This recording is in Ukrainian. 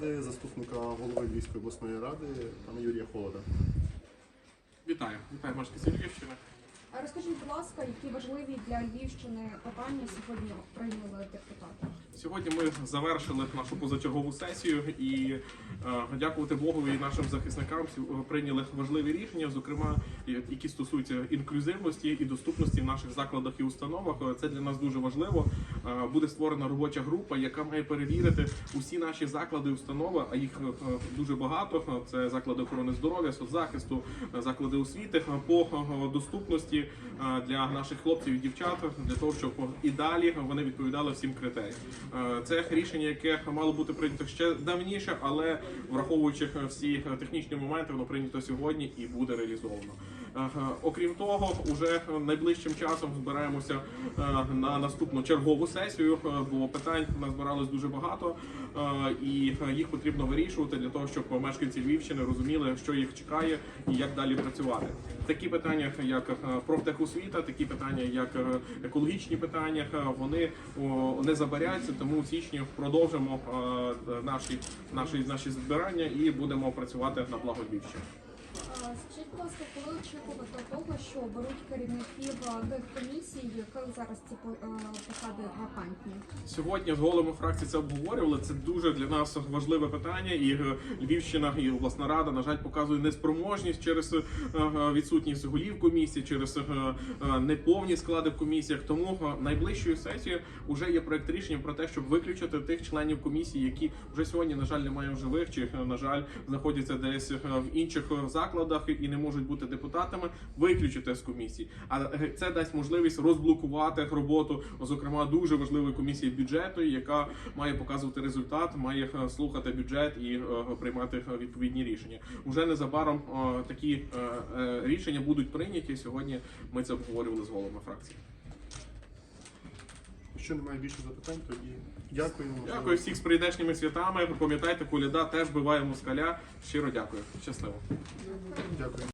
Заступника голови Львівської обласної ради пана Юрія Холода. Вітаю, вітаю мешканців Львівщини. Розкажіть, будь ласка, які важливі для Львівщини питання сьогодні прийняли депутати? Сьогодні ми завершили нашу позачергову сесію і е, дякувати Богу і нашим захисникам сю- прийняли важливі рішення, зокрема які стосуються інклюзивності і доступності в наших закладах і установах. Е, Це для нас дуже важливо. Е, Буде створена робоча група, яка має перевірити усі наші заклади і установи, а їх е, дуже багато. Е, Це заклади охорони здоров'я, соцзахисту, е, заклади освіти е, по е, доступності е, для наших хлопців і дівчат для того, щоб і далі вони відповідали всім критеріям. Е, Це рішення, яке мало бути прийнято ще давніше, але враховуючи всі технічні моменти, воно прийнято сьогодні і буде реалізовано. Е, Окрім того, уже найближчим часом збираємося на наступну чергову сесію, бо питань назбиралось дуже багато, і їх потрібно вирішувати для того, щоб мешканці Львівщини розуміли, що їх чекає і як далі працювати. Такі питання, як профтехосвіта, такі питання, як е, екологічні питання, е, вони не забаряться, тому в січні продовжимо е, наші, наші, наші збирання і будемо працювати на благо Львівщини. Скажіть, будь ласка, коли очікувати того, що беруть керівників тих комісій, яких зараз ці е, посади вакантні? Сьогодні з головами фракції це обговорювали. Це дуже для нас важливе питання. І е, Львівщина і обласна рада, на жаль, показує неспроможність через е, відсутність голів комісії, через неповні склади в комісіях. Тому найближчою сесією вже є проект рішення про те, щоб виключити тих членів комісії, які вже сьогодні, на жаль, немає в живих, чи на жаль, знаходяться десь в інших е, закладах і не можуть бути депутатами. Виключити з комісії. А е, це дасть можливість розблокувати роботу, зокрема дуже важливої комісії бюджету, яка має показувати результат, має е, слухати бюджет і е, приймати відповідні рішення. Уже незабаром такі рішення будуть прийняті. Сьогодні ми це обговорювали з головами фракції. Якщо немає більше запитань, тоді дякуємо. Дякую всіх з прийдешніми святами. Пам'ятайте, коляда теж биває москаля. Щиро дякую. Щасливо. Дякую.